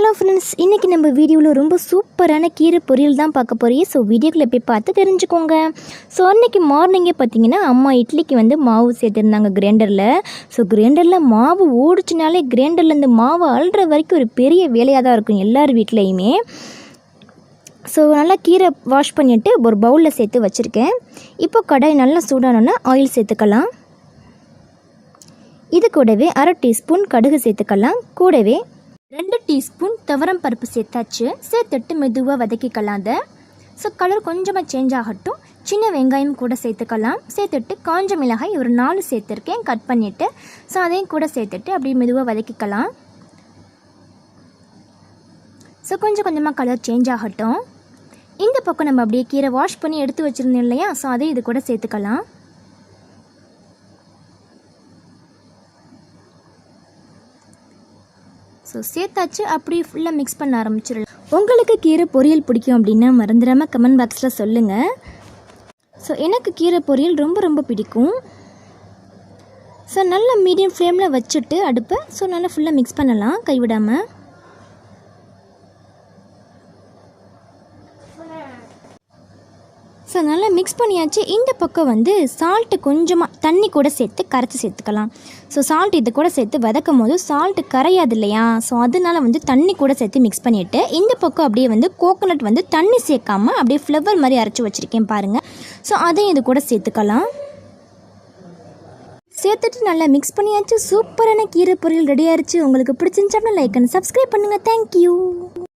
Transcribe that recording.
Hello friends இன்றைக்கி நம்ம வீடியோவில் ரொம்ப சூப்பரான கீரை பொரியல் தான் பார்க்க போகிறீங்க ஸோ வீடியோக்குள்ளே போய் பார்த்து தெரிஞ்சுக்கோங்க. ஸோ அன்றைக்கி மார்னிங்கே பார்த்தீங்கன்னா அம்மா இட்லிக்கு வந்து மாவு சேர்த்துருந்தாங்க கிரைண்டரில் ஸோ கிரைண்டரில் மாவு ஓடிச்சுனாலே கிரைண்டர்லேருந்து மாவு அழுற வரைக்கும் ஒரு பெரிய வேலையாக தான் இருக்கும் எல்லார் வீட்லேயுமே. ஸோ நல்லா கீரை வாஷ் பண்ணிவிட்டு ஒரு பவுலில் சேர்த்து வச்சுருக்கேன். இப்போ கடாய் நல்லா சூடானோன்னா ஆயில் சேர்த்துக்கலாம். இது கூடவே அரை டீஸ்பூன் கடுகு சேர்த்துக்கலாம். கூடவே ரெண்டு டீஸ்பூன் துவரம் பருப்பு சேர்த்தாச்சு. சேர்த்துட்டு மெதுவாக வதக்கிக்கலாம் அதை ஸோ கலர் கொஞ்சமாக சேஞ்ச் ஆகட்டும். சின்ன வெங்காயம் கூட சேர்த்துக்கலாம். சேர்த்துட்டு காஞ்ச மிளகாய் ஒரு நாலு சேர்த்துருக்கேன். கட் பண்ணிவிட்டு ஸோ அதையும் கூட சேர்த்துட்டு அப்படியே மெதுவாக வதக்கிக்கலாம். ஸோ கொஞ்சம் கொஞ்சமாக கலர் சேஞ்ச் ஆகட்டும். இந்த பக்கம் நம்ம அப்படியே கீரை வாஷ் பண்ணி எடுத்து வச்சுருந்தோம் இல்லையா? ஸோ அதையும் இது கூட சேர்த்துக்கலாம். ஸோ சேர்த்தாச்சு. அப்படியே ஃபுல்லாக மிக்ஸ் பண்ண ஆரம்பிச்சிடலாம். உங்களுக்கு கீரை பொரியல் பிடிக்கும் அப்படின்னா மறந்துடாமல் கமெண்ட் பாக்ஸில் சொல்லுங்கள் ஸோ எனக்கு கீரை பொரியல் ரொம்ப ரொம்ப பிடிக்கும். ஸோ நல்லா மீடியம் ஃப்ளேமில் வச்சுட்டு அடுப்பை ஸோ நல்லா ஃபுல்லாக மிக்ஸ் பண்ணலாம். கைவிடாமல் ஸோ நல்லா மிக்ஸ் பண்ணியாச்சு. இந்த பக்கம் வந்து சால்ட்டு கொஞ்சமாக தண்ணி கூட சேர்த்து கரைச்சி சேர்த்துக்கலாம். ஸோ சால்ட் இது கூட சேர்த்து வதக்கும் போது சால்ட்டு கரையாது இல்லையா? ஸோ அதனால வந்து தண்ணி கூட சேர்த்து மிக்ஸ் பண்ணிவிட்டு இந்த பக்கம் அப்படியே வந்து கோகோனட் வந்து தண்ணி சேர்க்காம அப்படியே ஃப்ளவர் மாதிரி அரைச்சி வச்சுருக்கேன் பாருங்கள் ஸோ அதையும் இது கூட சேர்த்துக்கலாம். சேர்த்துட்டு நல்லா மிக்ஸ் பண்ணியாச்சு. சூப்பரான கீரை பொரியல் ரெடி ஆயிடுச்சு உங்களுக்கு பிடிச்சிருந்துச்சா லைக் அண்ட் சப்ஸ்கிரைப் பண்ணுங்கள் தேங்க்யூ